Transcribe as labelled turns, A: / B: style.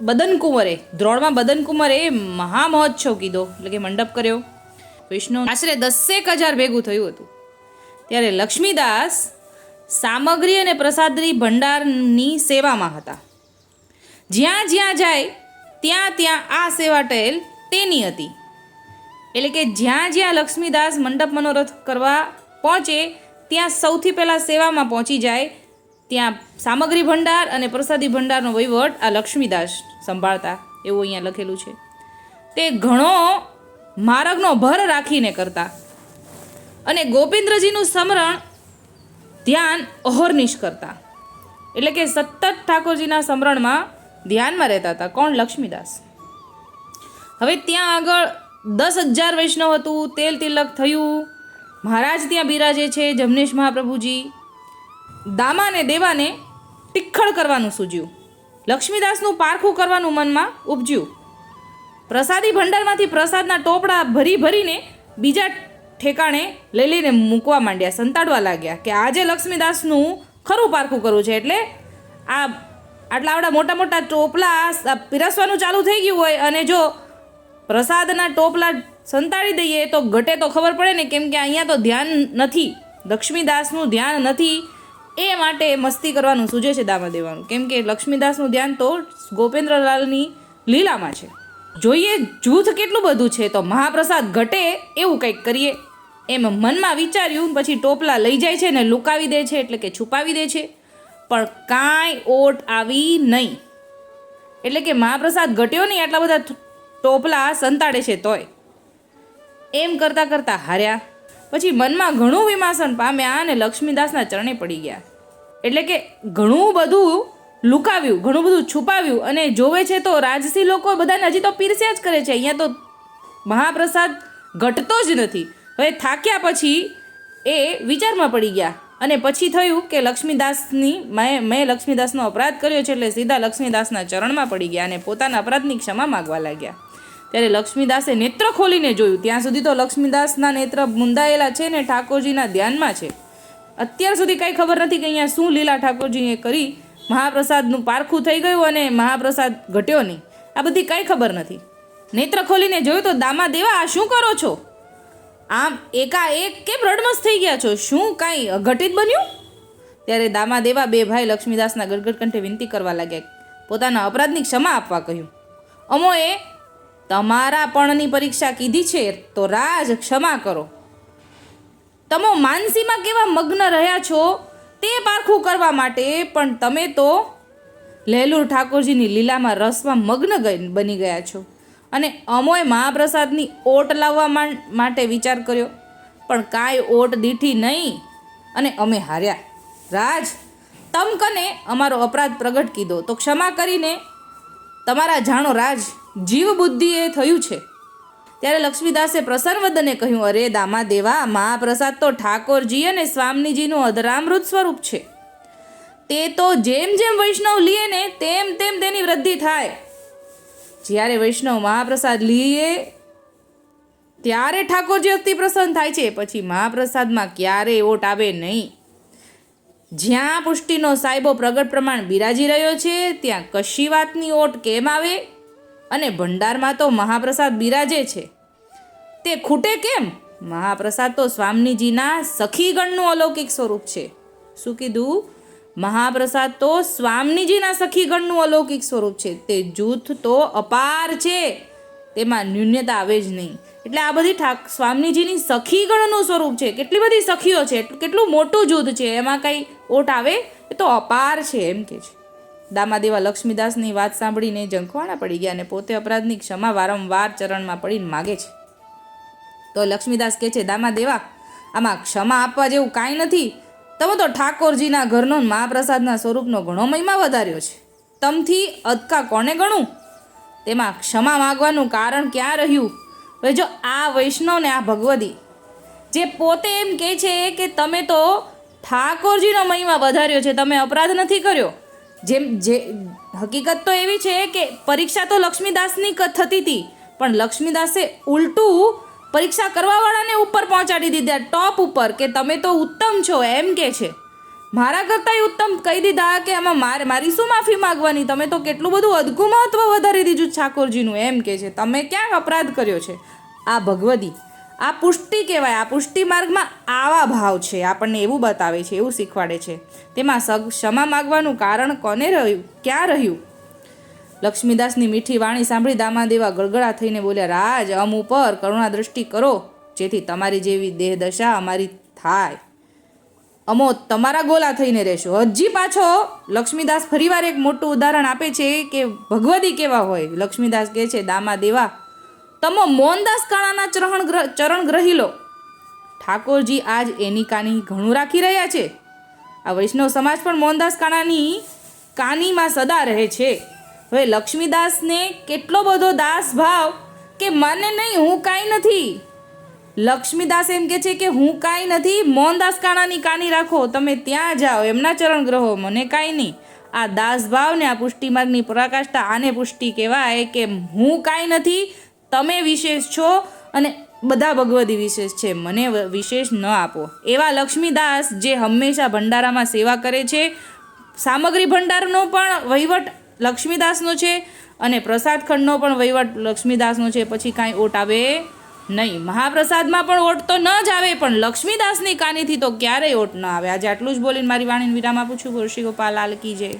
A: બદનકુંવરે દ્રોણમાં બદનકુંવરે કુંવરે મહામહોત્સવ કીધો, એટલે કે મંડપ કર્યો. વિષ્ણુ આશરે દસેક હજાર ભેગું થયું હતું. ત્યારે લક્ષ્મીદાસ સામગ્રી અને પ્રસાદરી ભંડારની સેવામાં હતા. જ્યાં જ્યાં જાય, ત્યાં ત્યાં આ સેવા ટહેલ તેની હતી. એટલે કે જ્યાં જ્યાં લક્ષ્મીદાસ મંડપ મનોરથ કરવા પહોંચે, ત્યાં સૌથી પહેલાં સેવામાં પહોંચી જાય ત્યાં સામગ્રી ભંડાર અને પ્રસાદી ભંડારનો વહીવટ આ લક્ષ્મીદાસ સંભાળતા, એવું અહીંયા લખેલું છે. તે ઘણો માર્ગનો ભર રાખીને કરતા. અને ગોવિંદ્રજીનું સ્મરણ ધ્યાન અહોરનિશ કરતા એટલે કે સતત ઠાકોરજીના સ્મરણમાં ધ્યાનમાં રહેતા હતા. કોણ? લક્ષ્મીદાસ. હવે ત્યાં આગળ દસ હજાર વૈષ્ણવ હતું, તેલ તિલક થયું. મહારાજ ત્યાં બિરાજે છે, જમનેશ મહાપ્રભુજી. દામા ને દેવાને ટીખળ કરવાનું સૂજ્યું. લક્ષ્મીદાસનું પારખું કરવાનું મનમાં ઉપજ્યું. પ્રસાદી ભંડારમાંથી પ્રસાદના ટોપડા ભરી ભરીને બીજા ઠેકાણે લઈ લઈને મૂકવા માંડ્યા. સંતાડવા લાગ્યા કે આજે લક્ષ્મીદાસનું ખરું પારખું કરવું છે એટલે આ આટલા આવડા મોટા મોટા ટોપલા પીરસવાનું ચાલુ થઈ ગયું હોય અને જો પ્રસાદના ટોપલા સંતાડી દઈએ તો ઘટે તો ખબર પડે ને કેમ કે અહીંયા તો ધ્યાન નથી. લક્ષ્મીદાસનું ધ્યાન નથી. એ માટે મસ્તી કરવાનું સૂજે છે દામા દેવાનું. કેમ કે લક્ષ્મીદાસનું ધ્યાન તો ગોપેન્દ્રલાલની લીલામાં છે. જોઈએ જૂથ કેટલું બધું છે તો મહાપ્રસાદ ઘટે એવું કંઈક કરીએ. એમ મનમાં વિચાર્યું, પછી ટોપલા લઈ જાય છે ને લુકાવી દે છે એટલે કે છુપાવી દે છે. પણ કાંઈ ઓટ આવી નહીં. એટલે કે મહાપ્રસાદ ઘટ્યો નહીં આટલા બધા ટોપલા સંતાડે છે તોય. એમ કરતાં કરતાં હાર્યા. પછી મનમાં ઘણું વિમાસન પામ્યા અને લક્ષ્મીદાસના ચરણે પડી ગયા. એટલે કે ઘણું બધું લુકાવ્યું, ઘણું બધું છુપાવ્યું અને જોવે છે તો રાજસી લોકો બધાને હજી તો પીરસ્યા જ કરે છે. અહીંયા તો મહાપ્રસાદ ઘટતો જ નથી. હવે થાક્યા પછી એ વિચારમાં પડી ગયા અને પછી થયું કે લક્ષ્મીદાસની મેં મેં લક્ષ્મીદાસનો અપરાધ કર્યો છે એટલે સીધા લક્ષ્મીદાસના ચરણમાં પડી ગયા અને પોતાના અપરાધની ક્ષમા માગવા લાગ્યા. ત્યારે લક્ષ્મીદાસે નેત્ર ખોલીને જોયું. ત્યાં સુધી તો લક્ષ્મીદાસના નેત્ર મુંદાયેલા છે ને ઠાકોરજીના ધ્યાનમાં છે. અત્યાર સુધી કાંઈ ખબર નથી કે અહીંયા શું લીલા ઠાકોરજીએ કરી. મહાપ્રસાદનું પારખું થઈ ગયું અને મહાપ્રસાદ ઘટ્યો નહીં. આ બધી કાંઈ ખબર નથી. નેત્ર ખોલીને જોયું તો દામા દેવા આ શું કરો છો? આમ એકાએક કેમ રડમસ થઈ ગયા છો? શું કાંઈ અઘટિત બન્યું? ત્યારે દામા દેવા બે ભાઈ લક્ષ્મીદાસના ગડગડ કંઠે વિનંતી કરવા લાગ્યા. પોતાના અપરાધની ક્ષમા આપવા કહ્યું. અમોએ તમારા પણની પરીક્ષા કીધી છે તો રાજ ક્ષમા કરો. તમો માનસીમાં કેવા મગ્ન રહ્યા છો તે પારખું કરવા માટે પણ તમે તો લહેલુર ઠાકોરજીની લીલામાં રસમાં મગ્ન બની ગયા છો. અને અમોએ મહાપ્રસાદની ઓટ લાવવા માટે વિચાર કર્યો. પણ કાંઈ ઓટ દીઠી નહીં અને અમે હાર્યા. રાજ, તમ કને અમારો અપરાધ પ્રગટ કીધો. તો ક્ષમા કરીને તમારા જાણો રાજ જીવ બુદ્ધિએ થયું છે. ત્યારે લક્ષ્મીદાસે પ્રસન્નવદને કહ્યું, અરે દામા દેવા મહાપ્રસાદ તો ઠાકોરજી અને સ્વામીજીનું અધરામૃત સ્વરૂપ છે. તે તો જેમ જેમ વૈષ્ણવ લીએ ને તેમ તેમ તેની વૃદ્ધિ થાય. જ્યારે વૈષ્ણવ મહાપ્રસાદ લીએ, ત્યારે ઠાકોરજી અતિ પ્રસન્ન થાય છે. પછી મહાપ્રસાદમાં ક્યારેય ઓટ આવે નહીં. જ્યાં પુષ્ટિનો સાહેબો પ્રગટ પ્રમાણ બિરાજી રહ્યો છે, ત્યાં કશી વાતની ઓટ કેમ આવે? અને ભંડારમાં તો મહાપ્રસાદ બિરાજે છે. તે ખૂટે કેમ? મહાપ્રસાદ તો સ્વામીજીના સખીગણનું અલૌકિક સ્વરૂપ છે. શું કીધું? મહાપ્રસાદ તો સ્વામીજીના સખીગણનું અલૌકિક સ્વરૂપ છે. તે જૂથ તો અપાર છે. તેમાં ન્યૂન્યતા આવે જ નહીં. એટલે આ બધી ઠાક સ્વામીજીની સખીગણનું સ્વરૂપ છે. કેટલી બધી સખીઓ છે. કેટલું મોટું જૂથ છે. એમાં કાંઈ ઓટ આવે એ તો અપાર છે એમ કે છે. દામાદેવા લક્ષ્મીદાસની વાત સાંભળીને જંખવાણા પડી ગયા અને પોતે અપરાધની ક્ષમા વારંવાર ચરણમાં પડીને માગે છે. તો લક્ષ્મીદાસ કહે છે, દામાદેવા, આમાં ક્ષમા આપવા જેવું કાંઈ નથી. તમે તો ઠાકોરજીના ઘરનો મહાપ્રસાદના સ્વરૂપનો ઘણો મહિમા વધાર્યો છે. તમથી અદકા કોને ગણું? તેમાં ક્ષમા માગવાનું કારણ ક્યાં રહ્યું? હવે જો આ વૈષ્ણવ ને આ ભગવદી, જે પોતે એમ કહે છે કે તમે તો ઠાકોરજીનો મહિમા વધાર્યો છે, તમે અપરાધ નથી કર્યો. જેમ, જે, હકીકત તો એવી છે કે પરીક્ષા તો લક્ષ્મીદાસની થતી હતી પણ લક્ષ્મીદાસે ઉલટું પરીક્ષા કરવાવાળાને ઉપર પહોંચાડી દીધા, ટોપ ઉપર, કે તમે તો ઉત્તમ છો, એમ કે છે. મારા કરતાંય ઉત્તમ કહી દીધા કે આમાં મારે, મારી શું માફી માંગવાની? તમે તો કેટલું બધું અદગું મહત્ત્વ વધારી દીધું ઠાકોરજીનું, એમ કે છે. તમે ક્યાં અપરાધ કર્યો છે? આ ભગવદી આ પુષ્ટિ કહેવાય. આ પુષ્ટિ માર્ગમાં આવા ભાવ છે. આપણને એવું બતાવે છે, એવું શીખવાડે છે. તેમાં સગ, ક્ષમા માગવાનું કારણ કોને રહ્યું? ક્યાં રહ્યું? લક્ષ્મીદાસની મીઠી વાણી સાંભળી દામાદેવા ગળગળા થઈને બોલ્યા, રાજ, અમ ઉપર કરુણા દ્રષ્ટિ કરો, જેથી તમારી જેવી દેહદશા અમારી થાય. અમો, તમારા ગોલા થઈને રહેશો. હજી પાછો લક્ષ્મીદાસ ફરીવાર એક મોટું ઉદાહરણ આપે છે કે ભગવદી કેવા હોય? લક્ષ્મીદાસ કહે છે દામા દેવા તમો મોહનદાસ કાળાના ચરણ ચરણ ગ્રહી લો. ઠાકોરજી આજ એની કાની ઘણું રાખી રહ્યા છે. આ વૈષ્ણવ સમાજ પણ મોહનદાસ કાણાની કાનીમાં સદા રહે છે. હવે લક્ષ્મીદાસને કેટલો બધો દાસ ભાવ કે મને નહીં, હું કાંઈ નથી. લક્ષ્મીદાસ એમ કે છે કે હું કાંઈ નથી, મોહનદાસ કાણાની કાની રાખો, તમે ત્યાં જાઓ, એમના ચરણ ગ્રહો, મને કાંઈ નહીં. આ દાસ ભાવને આ પુષ્ટિમાર્ગની પરાકાષ્ઠા આને પુષ્ટિ કહેવાય કે હું કાંઈ નથી તમે વિશેષ છો અને બધા ભગવદી વિશેષ છે. મને વિશેષ ન આપો. એવા લક્ષ્મીદાસ જે હંમેશા ભંડારામાં સેવા કરે છે. સામગ્રી ભંડારનો પણ વહીવટ લક્ષ્મીદાસનો છે અને પ્રસાદ ખંડનો પણ વહીવટ લક્ષ્મીદાસનો છે. પછી કાંઈ ઓટ આવે નહીં. મહાપ્રસાદમાં પણ ઓટ તો ન જ આવે, પણ લક્ષ્મીદાસની કાનીથી તો ક્યારેય ઓટ ન આવે. આજે આટલું જ બોલીને મારી વાણીને વિરામ આપું છું. ઋષિ ગોપાલ, લાલ જય.